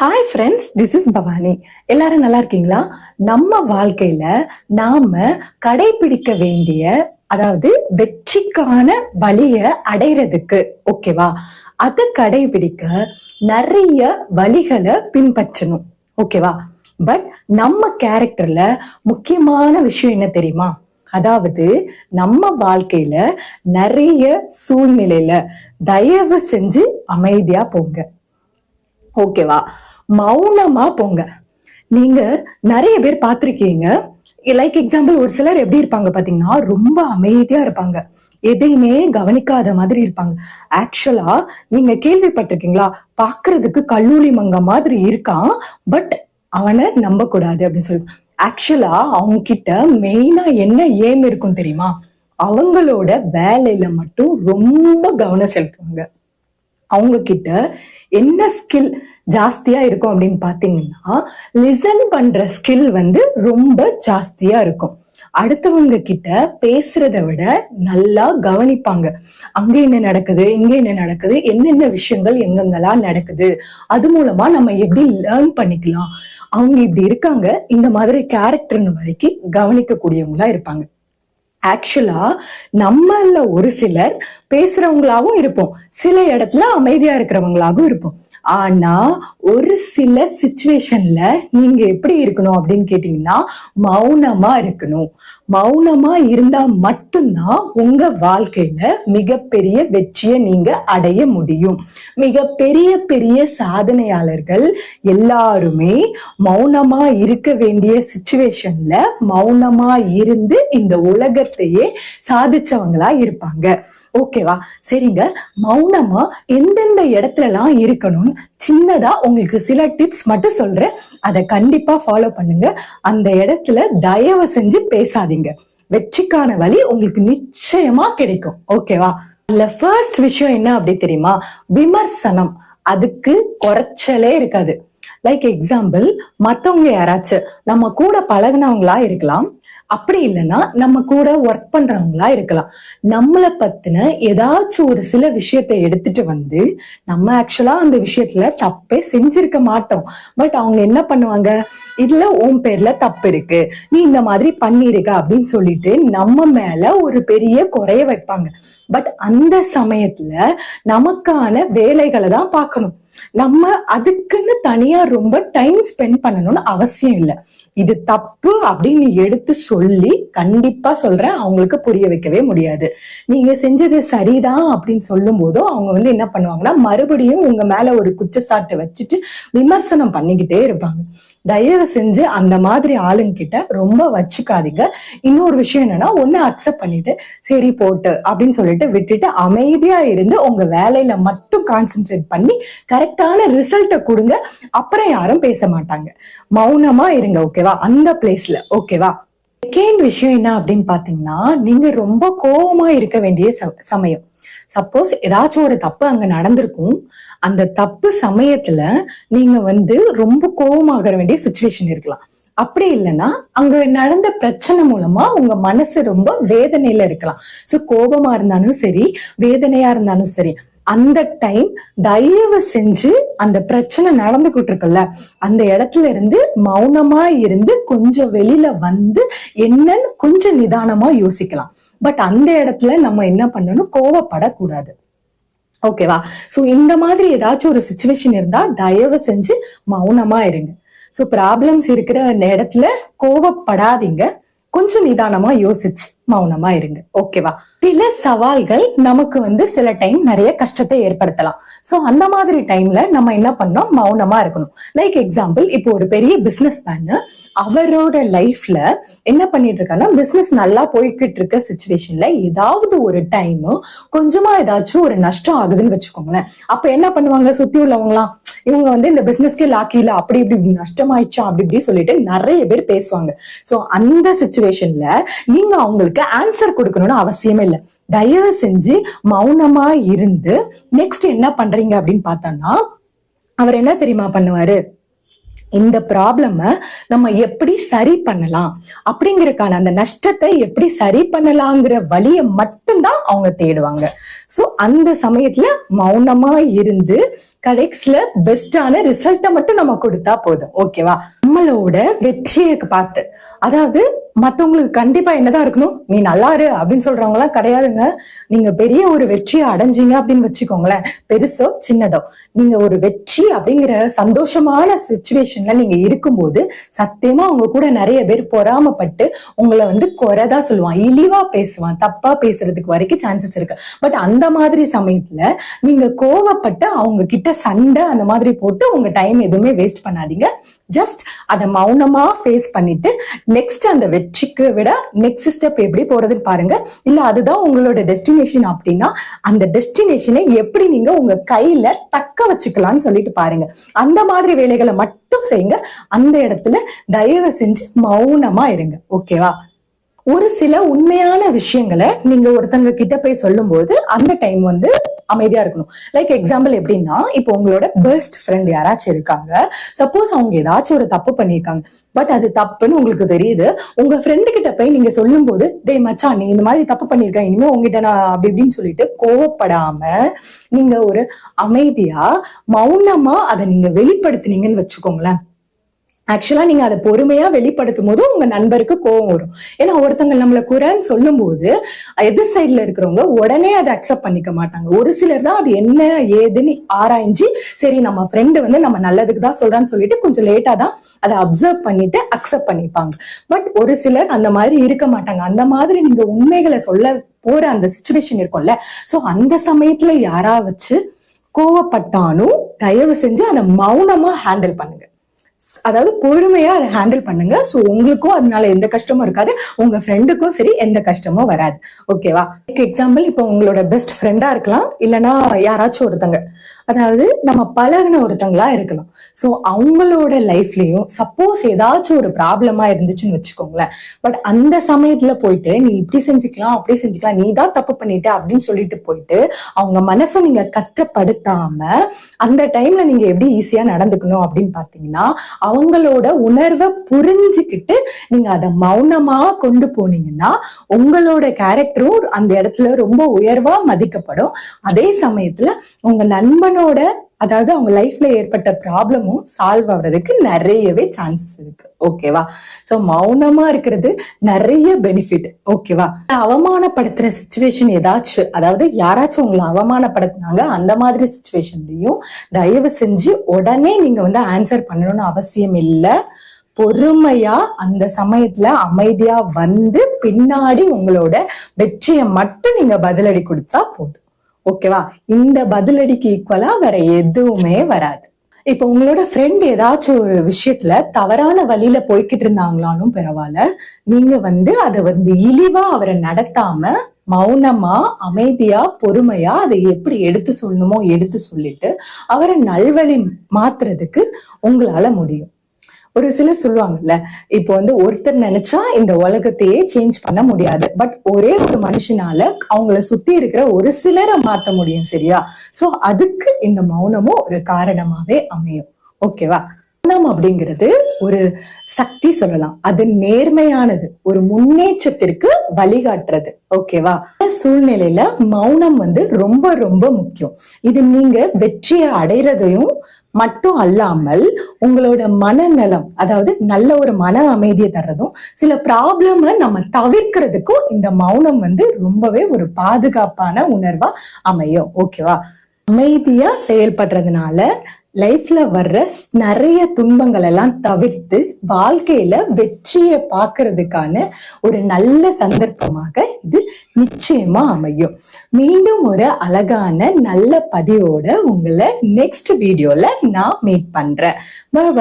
Hi friends this is Bhavani எல்லாரும் நல்லா இருக்கீங்களா? நம்ம வாழ்க்கையில நாம கடைபிடிக்க வேண்டிய அதாவது வெற்றிக்கான வழிய அடைறதுக்கு ஓகேவா அதை கடைபிடிக்க நிறைய வழிகளை பின்பற்றணும் ஓகேவா பட் நம்ம கேரக்டர்ல முக்கியமான விஷயம் என்ன தெரியுமா? அதாவது நம்ம வாழ்க்கையில நிறைய சூழ்நிலையில தயவு செஞ்சு அமைதியா போங்க ஓகேவா மௌனமா போங்க. நீங்க நிறைய பேர் பார்த்திருக்கீங்க. லைக் எக்ஸாம்பிள் ஒரு சிலர் எப்படி இருப்பாங்க பாத்தீங்கன்னா ரொம்ப அமைதியா இருப்பாங்க. எதையுமே கவனிக்காத மாதிரி இருப்பாங்க. ஆக்சுவலா நீங்க கேள்விப்பட்டிருக்கீங்களா? பாக்குறதுக்கு கல்லூரி மங்க மாதிரி இருக்கான் பட் அவனை நம்ப கூடாது அப்படின்னு சொல்லி. ஆக்சுவலா அவங்க கிட்ட மெயினா என்ன ஏம் இருக்கும் தெரியுமா? அவங்களோட வேலையில மட்டும் ரொம்ப கவனம் செலுத்துவாங்க. அவங்க கிட்ட என்ன ஸ்கில் ஜாஸ்தியா இருக்கும் அப்படின்னு பாத்தீங்கன்னா லிசன் பண்ற ஸ்கில் வந்து ரொம்ப ஜாஸ்தியா இருக்கும். அடுத்தவங்க கிட்ட பேசுறத விட நல்லா கவனிப்பாங்க. அங்க என்ன நடக்குது இங்க என்ன நடக்குது என்னென்ன விஷயங்கள் எங்கெங்கெல்லாம் நடக்குது அது மூலமா நம்ம எப்படி லேர்ன் பண்ணிக்கலாம். அவங்க இப்படி இருக்காங்க இந்த மாதிரி கேரக்டர்னு வரைக்கும் கவனிக்கக்கூடியவங்களா இருப்பாங்க. ஆக்சுவலா நம்மள ஒரு சிலர் பேசுறவங்களாவும் இருப்போம். சில இடத்துல அமைதியா இருக்கிறவங்களாகவும் இருப்போம். ஆனா ஒரு சில சுச்சுவேஷன்ல நீங்க எப்படி இருக்கணும் அப்படின்னு கேட்டீங்கன்னா மௌனமா இருக்கணும். மௌனமா இருந்தா மட்டும்தான் உங்க வாழ்க்கையில மிகப்பெரிய வெற்றியை நீங்க அடைய முடியும். மிக பெரிய பெரிய சாதனையாளர்கள் எல்லாருமே மௌனமா இருக்க வேண்டிய சுச்சுவேஷன்ல மௌனமா இருந்து இந்த உலக விஷயத்தையே சாதிச்சவங்களா இருப்பாங்க. ஓகேவா? சரிங்க. மௌனமா எந்தெந்த இடத்துல எல்லாம் இருக்கணும்னு சின்னதா உங்களுக்கு சில டிப்ஸ் மட்டும் சொல்றேன். அதை கண்டிப்பா ஃபாலோ பண்ணுங்க. அந்த இடத்துல தயவு செஞ்சு பேசாதீங்க. வெற்றிக்கான வழி உங்களுக்கு நிச்சயமா கிடைக்கும். ஓகேவா? இல்ல ஃபர்ஸ்ட் விஷயம் என்ன அப்படி தெரியுமா? விமர்சனம். அதுக்கு குறைச்சலே இருக்காது. லைக் எக்ஸாம்பிள் மத்தவங்க யாராச்சும் நம்ம கூட பழகுனவங்களா இருக்கலாம். அப்படி இல்லைன்னா நம்ம கூட ஒர்க் பண்றவங்களா இருக்கலாம். நம்மளை பத்தின ஏதாச்சும் ஒரு சில விஷயத்தை எடுத்துட்டு வந்து நம்ம ஆக்சுவலா அந்த விஷயத்துல தப்பே செஞ்சிருக்க மாட்டோம். பட் அவங்க என்ன பண்ணுவாங்க? இதுல உன் பேர்ல தப்பு இருக்கு. நீ இந்த மாதிரி பண்ணிருக்க அப்படின்னு சொல்லிட்டு நம்ம மேல ஒரு பெரிய குறைய வைப்பாங்க. பட் அந்த சமயத்துல நமக்கான வேலைகளை தான் பார்க்கணும். நம்ம அதுக்குன்னு தனியா ரொம்ப டைம் ஸ்பெண்ட் பண்ணணும்னு அவசியம் இல்லை. இது தப்பு அப்படின்னு எடுத்து சொல்லி கண்டிப்பா சொல்றேன். அவங்களுக்கு புரிய வைக்கவே முடியாது. நீங்க செஞ்சது சரிதான் அப்படின்னு சொல்லும் போதோ அவங்க வந்து என்ன பண்ணுவாங்கன்னா மறுபடியும் உங்க மேல ஒரு குச்சசாட்டை வச்சுட்டு விமர்சனம் பண்ணிக்கிட்டே இருப்பாங்க. தயவு செஞ்சு அந்த மாதிரி ஆளுங்க கிட்ட ரொம்ப வச்சுக்காதீங்க. இன்னொரு விஷயம் என்னன்னா ஒண்ணு அக்செப்ட் பண்ணிட்டு சரி போட்டு அப்படின்னு சொல்லிட்டு விட்டுட்டு அமைதியா இருந்து உங்க வேலையில மட்டும் கான்சென்ட்ரேட் பண்ணி கரெக்டான ரிசல்ட்டை கொடுங்க. அப்புறம் யாரும் பேச மாட்டாங்க. மௌனமா இருங்க ஓகேவா அந்த பிளேஸ்ல ஓகேவா செகண்ட் விஷயம் என்ன அப்படின்னு பாத்தீங்கன்னா நீங்க ரொம்ப கோவமா இருக்க வேண்டிய ச- சமயம். சப்போஸ் ஏதாச்சும் ஒரு தப்பு அங்க நடந்திருக்கும். அந்த தப்பு சமயத்துல நீங்க வந்து ரொம்ப கோபமாகற வேண்டிய சுச்சுவேஷன் இருக்கலாம். அப்படி இல்லைன்னா அங்க நடந்த பிரச்சனை மூலமா உங்க மனசு ரொம்ப வேதனையில இருக்கலாம். சோ கோபமா இருந்தாலும் சரி வேதனையா இருந்தாலும் சரி அந்த டைம் தயவு செஞ்சு அந்த பிரச்சனை நடந்துகிட்டு இருக்குல்ல அந்த இடத்துல இருந்து மௌனமா இருந்து கொஞ்சம் வெளியில வந்து என்னன்னு கொஞ்சம் நிதானமா யோசிக்கலாம். பட் அந்த இடத்துல நம்ம என்ன பண்ணணும்? கோவப்படக்கூடாது. ஓகேவா சோ இந்த மாதிரி ஏதாச்சும் ஒரு சுச்சுவேஷன் இருந்தா தயவு செஞ்சு மௌனமா இருங்க. சோ ப்ராப்ளம்ஸ் இருக்கிற இடத்துல கோவப்படாதீங்க. கொஞ்சம் நிதானமா யோசிச்சு. மௌனமா இருங்க ஓகேவா? சில சவால்கள் நமக்கு வந்து சில டைம் நிறைய கஷ்டத்தை ஏற்படுத்தலாம். சோ அந்த மாதிரி டைம்ல நம்ம என்ன பண்ணோம்? மௌனமா இருக்கணும். லைக் எக்ஸாம்பிள் இப்போ ஒரு பெரிய பிசினஸ் மேனு அவரோட லைஃப்ல என்ன பண்ணிட்டு இருக்காங்கன்னா பிசினஸ் நல்லா போய்கிட்டு இருக்க சுச்சுவேஷன்ல ஏதாவது ஒரு டைம் கொஞ்சமா ஏதாச்சும் ஒரு நஷ்டம் ஆகுதுன்னு வச்சுக்கோங்களேன். அப்ப என்ன பண்ணுவாங்க? சுத்தி உள்ளவங்களாம் இவங்க வந்து இந்த பிசினஸ்க்கே லாக்கில அப்படி இப்படி இப்படி நஷ்டமாயிடுச்சா அப்படி இப்படி சொல்லிட்டு நிறைய பேர் பேசுவாங்க. சோ அந்த சுச்சுவேஷன்ல நீங்க அவங்களுக்கு ஆன்சர் கொடுக்கணும்னு அவசியமே இல்லை. தயவு செஞ்சு மௌனமா இருந்து நெக்ஸ்ட் என்ன பண்றீங்க அப்படின்னு பார்த்தோம்னா அவர் என்ன தெரியுமா பண்ணுவாரு? இந்த ப்ராப்ளம நம்ம எப்படி சரி பண்ணலாம்? அப்படிங்கறக்கான அந்த நஷ்டத்தை எப்படி சரி பண்ணலாங்கிற வழியை மட்டும்தான் அவங்க தேடுவாங்க. சோ அந்த சமயத்துல மௌனமா இருந்து கடைக்ஸ்ல பெஸ்டான ரிசல்ட்டை மட்டும் நம்ம கொடுத்தா போதும். ஓகேவா நம்மளோட வெற்றியை பார்த்து. அதாவது மத்தவங்களுக்கு கண்டிப்பா என்னதான் இருக்கணும் நீ நல்லா இரு அப்படின்னு சொல்றவங்க எல்லாம் கிடையாதுங்க. நீங்க பெரிய ஒரு வெற்றியை அடைஞ்சீங்க அப்படின்னு வச்சுக்கோங்களேன். பெருசோ சின்னதோ. நீங்க ஒரு வெற்றி அப்படிங்கிற சந்தோஷமான சுச்சுவேஷன்ல நீங்க இருக்கும்போது சத்தியமா அவங்க கூட நிறைய பேர் பொறாமப்பட்டு உங்களை வந்து குறைதான் சொல்லுவான். இழிவா பேசுவான். தப்பா பேசுறதுக்கு வரைக்கும் சான்சஸ் இருக்கு. பட் அந்த மாதிரி சமயத்துல நீங்க கோவப்பட்டு அவங்க கிட்ட சண்டை அந்த மாதிரி போட்டு உங்க டைம் எதுவுமே வேஸ்ட் பண்ணாதீங்க. ஜஸ்ட் அதை மௌனமா ஃபேஸ் பண்ணிட்டு நெக்ஸ்ட் அந்த வெற்றி வெற்றிக்கு விட நெக்ஸ்ட் ஸ்டெப் எப்படி போறதுன்னு பாருங்க. இல்ல அதுதான் உங்களோட டெஸ்டினேஷன் அப்படின்னா அந்த டெஸ்டினேஷனை எப்படி நீங்க உங்க கையில தக்க வச்சுக்கலாம்னு சொல்லிட்டு பாருங்க. அந்த மாதிரி வேலைகளை மட்டும் செய்யுங்க. அந்த இடத்துல தயவு செஞ்சு மௌனமா இருங்க. ஓகேவா ஒரு சில உண்மையான விஷயங்களை நீங்க ஒருத்தங்க கிட்ட போய் சொல்லும்போது அந்த டைம் வந்து அமைதியா இருக்கணும். லைக் எக்ஸாம்பிள் எப்படின்னா இப்போ உங்களோட பெஸ்ட் ஃப்ரெண்ட் யாராச்சும் இருக்காங்க. சப்போஸ் அவங்க ஏதாச்சும் ஒரு தப்பு பண்ணியிருக்காங்க. பட் அது தப்புன்னு உங்களுக்கு தெரியுது. உங்க ஃப்ரெண்டு கிட்ட போய் நீங்க சொல்லும் போது டே மச்சா நீ இந்த மாதிரி தப்பு பண்ணிருக்க இனிமே உங்ககிட்ட நான் அப்படி இப்படின்னு சொல்லிட்டு கோவப்படாம நீங்க ஒரு அமைதியா மௌனமா அதை நீங்க வெளிப்படுத்தினீங்கன்னு வச்சுக்கோங்களேன். ஆக்சுவலா நீங்க அதை பொறுமையா வெளிப்படுத்தும் போது உங்க நண்பருக்கு கோவம் வரும். ஏன்னா ஒருத்தங்க நம்மளை குறைன்னு சொல்லும் போது எதிர் சைட்ல இருக்கிறவங்க உடனே அதை அக்செப்ட் பண்ணிக்க மாட்டாங்க. ஒரு சிலர் தான் அது என்ன ஏதுன்னு ஆராய்ஞ்சு சரி நம்ம ஃப்ரெண்டு வந்து நம்ம நல்லதுக்கு தான் சொல்றான்னு சொல்லிட்டு கொஞ்சம் லேட்டா தான் அதை அப்சர்வ் பண்ணிட்டு அக்செப்ட் பண்ணிப்பாங்க. பட் ஒரு சிலர் அந்த மாதிரி இருக்க மாட்டாங்க. அந்த மாதிரி நீங்க உண்மைகளை சொல்ல போற அந்த சுச்சுவேஷன் இருக்கும்ல. சோ அந்த சமயத்துல யாரா வச்சு கோவப்பட்டாலும் தயவு செஞ்சு அதை மௌனமா ஹேண்டில் பண்ணுங்க. அதாவது பொறுமையா அதை ஹேண்டில் பண்ணுங்க. சோ உங்களுக்கும் அதனால எந்த கஷ்டமும் இருக்காது. உங்க ஃப்ரெண்டுக்கும் சரி எந்த கஷ்டமும் வராது. ஓகேவா எக்ஸாம்பிள் இப்போ உங்களோட பெஸ்ட் ஃப்ரெண்டா இருக்கலாம். இல்லைன்னா யாராச்சும் ஒருத்தங்க. அதாவது நம்ம பழகின ஒருத்தங்களா இருக்கலாம். சோ அவங்களோட லைஃப்லயும் சப்போஸ் ஏதாச்சும் ஒரு ப்ராப்ளமா இருந்துச்சுன்னு வச்சுக்கோங்களேன். பட் அந்த சமயத்துல போயிட்டு நீ இப்படி செஞ்சுக்கலாம் அப்படி செஞ்சுக்கலாம் நீ தான் தப்பு பண்ணிட்ட அப்படின்னு சொல்லிட்டு போயிட்டு அவங்க மனசை நீங்க கஷ்டப்படுத்தாம அந்த டைம்ல நீங்க எப்படி ஈஸியா நடந்துக்கணும் அப்படின்னு பாத்தீங்கன்னா அவங்களோட உணர்வை புரிஞ்சுக்கிட்டு நீங்க அதை மௌனமா கொண்டு போனீங்கன்னா உங்களோட கேரக்டரும் அந்த இடத்துல ரொம்ப உயர்வா மதிக்கப்படும். அதே சமயத்துல உங்க நண்பனோட அதாவது அவங்க லைஃப்ல ஏற்பட்ட ப்ராப்ளமும் சால்வ் ஆகுறதுக்கு நிறையவே சான்சஸ் இருக்கு. ஓகேவா சோ மௌனமா இருக்கிறது நிறைய பெனிஃபிட் ஓகேவா அவமானப்படுத்துற சுச்சுவேஷன் ஏதாச்சும் அதாவது யாராச்சும் உங்களை அவமானப்படுத்தினாங்க அந்த மாதிரி சுச்சுவேஷன்லயும் தயவு செஞ்சு உடனே நீங்க வந்து ஆன்சர் பண்ணணும்னு அவசியம் இல்லை. பொறுமையா அந்த சமயத்துல அமைதியா வந்து பின்னாடி உங்களோட வெற்றியை மட்டும் நீங்க பதிலடி கொடுத்தா போதும். ஓகேவா? இந்த பதிலடிக்கு ஈக்குவலா வேற எதுவுமே வராது. இப்ப உங்களோட ஃப்ரெண்ட் ஏதாச்சும் ஒரு விஷயத்துல தவறான வழியில போய்கிட்டு இருந்தாங்களாலும் பரவாயில்ல. நீங்க வந்து அதை வந்து இழிவா அவரை நடத்தாம மௌனமா அமைதியா பொறுமையா அதை எப்படி எடுத்து சொல்லணுமோ எடுத்து சொல்லிட்டு அவரை நல்வழி மாத்துறதுக்கு உங்களால முடியும். ஒரு சிலர் சொல்லுவாங்கல்ல இப்போ வந்து ஒருத்தர் நினைச்சா இந்த உலகத்தையே சேஞ்ச் பண்ண முடியாது. பட் ஒரே ஒரு மனுஷனால அவங்கள சுத்தி இருக்கிற ஒரு சிலரை மாத்த முடியும் சரியா? சோ அதுக்கு இந்த மௌனமும் ஒரு காரணமாவே அமையும். ஓகேவா மௌனம் அப்படிங்கிறது ஒரு சக்தி சொல்லலாம். அது நேர்மையானது. ஒரு முன்னேற்றத்திற்கு வழிகாட்டுறது. ஓகேவா சூழ்நிலையில மௌனம் வந்து ரொம்ப ரொம்ப முக்கியம். இது நீங்க வெற்றியை அடைறதையும் மட்டும் அல்லாமல் உங்களோட மனநலம் அதாவது நல்ல ஒரு மன அமைதியை தர்றதும் சில ப்ராப்ளம நம்ம தவிர்க்கிறதுக்கும் இந்த மௌனம் வந்து ரொம்பவே ஒரு பாதுகாப்பான உணர்வா அமையும். ஓகேவா அமைதியா செயல்படுறதுனால லைஃப்ல வர்ற நிறைய துன்பங்கள் எல்லாம் தவிர்த்து வாழ்க்கையில வெற்றியை பாக்குறதுக்கான ஒரு நல்ல சந்தர்ப்பமாக இது நிச்சயமா அமையும். மீண்டும் ஒரு அழகான நல்ல பதிவோட உங்களை நெக்ஸ்ட் வீடியோல நான் மீட் பண்றேன். பாய்